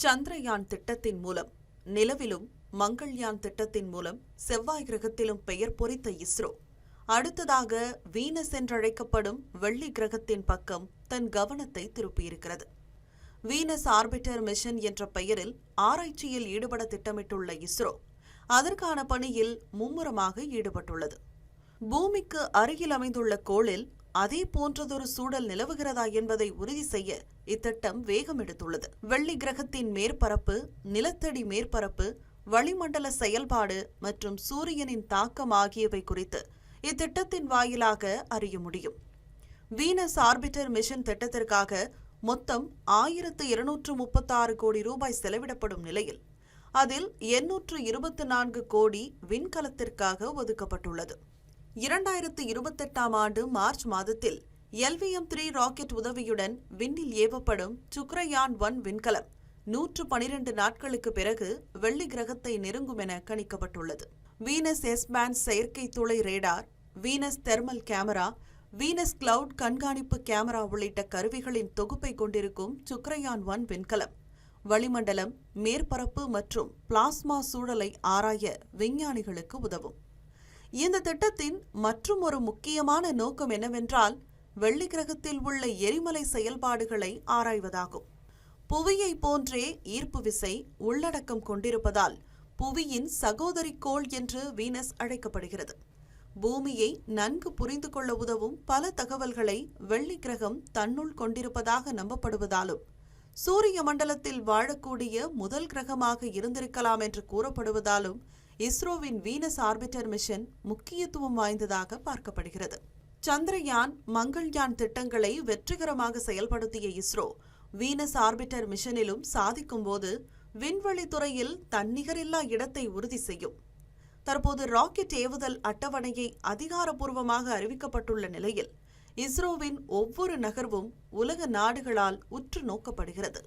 சந்திரயான் திட்டத்தின் மூலம் நிலவிலும் மங்கள்யான் திட்டத்தின் மூலம் செவ்வாய் கிரகத்திலும் பெயர் பொறித்த இஸ்ரோ. அடுத்ததாக வீனஸ் என்றழைக்கப்படும் வெள்ளி கிரகத்தின் பக்கம் தன் கவனத்தை திருப்பியிருக்கிறது. வீனஸ் ஆர்பிட்டர் மிஷன் என்ற பெயரில் ஆராய்ச்சியில் ஈடுபட திட்டமிட்டுள்ள இஸ்ரோ அதற்கான பணியில் மும்முரமாக ஈடுபட்டுள்ளது. பூமிக்கு அருகில் அமைந்துள்ள கோளில் அதே போன்றதொரு சூழல் நிலவுகிறதா என்பதை உறுதி செய்ய இத்திட்டம் வேகம் எடுத்துள்ளது. வெள்ளி கிரகத்தின் மேற்பரப்பு நிலத்தடி மேற்பரப்பு வளிமண்டல செயல்பாடு மற்றும் சூரியனின் தாக்கம் ஆகியவை குறித்து இத்திட்டத்தின் வாயிலாக அறிய முடியும். வீனஸ் ஆர்பிட்டர் மிஷன் திட்டத்திற்காக மொத்தம் ஆயிரத்து இருநூற்று முப்பத்தாறு கோடி ரூபாய் செலவிடப்படும் நிலையில் அதில் எண்ணூற்று இருபத்தி நான்கு கோடி விண்கலத்திற்காக ஒதுக்கப்பட்டுள்ளது. இரண்டாயிரத்து இருபத்தெட்டாம் ஆண்டு மார்ச் மாதத்தில் எல்விஎம் த்ரீ ராக்கெட் உதவியுடன் விண்ணில் ஏவப்படும் சுக்ரயான் ஒன் விண்கலம் நூற்று பனிரெண்டு நாட்களுக்கு பிறகு வெள்ளி கிரகத்தை நெருங்கும் என கணிக்கப்பட்டுள்ளது. வீனஸ் எஸ் செயற்கை துளை radar Venus thermal camera Venus cloud கண்காணிப்பு கேமரா உள்ளிட்ட கருவிகளின் தொகுப்பை கொண்டிருக்கும் சுக்ரயான் ஒன் விண்கலம். வளிமண்டலம் மேற்பரப்பு மற்றும் பிளாஸ்மா சூழலை ஆராய விஞ்ஞானிகளுக்கு உதவும். இந்த திட்டத்தின் மற்றும் ஒரு முக்கியமான நோக்கம் என்னவென்றால் வெள்ளி கிரகத்தில் உள்ள எரிமலை செயல்பாடுகளை ஆராய்வதாகும். புவியை போன்றே ஈர்ப்பு விசை உள்ளடக்கம் கொண்டிருப்பதால் புவியின் சகோதரி கோள் என்று வீனஸ் அழைக்கப்படுகிறது. பூமியை நன்கு புரிந்து கொள்ள உதவும் பல தகவல்களை வெள்ளி கிரகம் தன்னுள் கொண்டிருப்பதாக நம்பப்படுவதாலும் சூரிய மண்டலத்தில் வாழக்கூடிய முதல் கிரகமாக இருந்திருக்கலாம் என்று கூறப்படுவதாலும் இஸ்ரோவின் வீனஸ் ஆர்பிட்டர் மிஷன் முக்கியத்துவம் வாய்ந்ததாக பார்க்கப்படுகிறது. சந்திரயான் மங்கள்யான் திட்டங்களை வெற்றிகரமாக செயல்படுத்திய இஸ்ரோ வீனஸ் ஆர்பிட்டர் மிஷனிலும் சாதிக்கும்போது விண்வெளி துறையில் தன்னிகரில்லா இடத்தை உறுதி செய்யும். தற்போது ராக்கெட் ஏவுதல் அட்டவணையை அதிகாரப்பூர்வமாக அறிவிக்கப்பட்டுள்ள நிலையில் இஸ்ரோவின் ஒவ்வொரு நகர்வும் உலக நாடுகளால் உற்று நோக்கப்படுகிறது.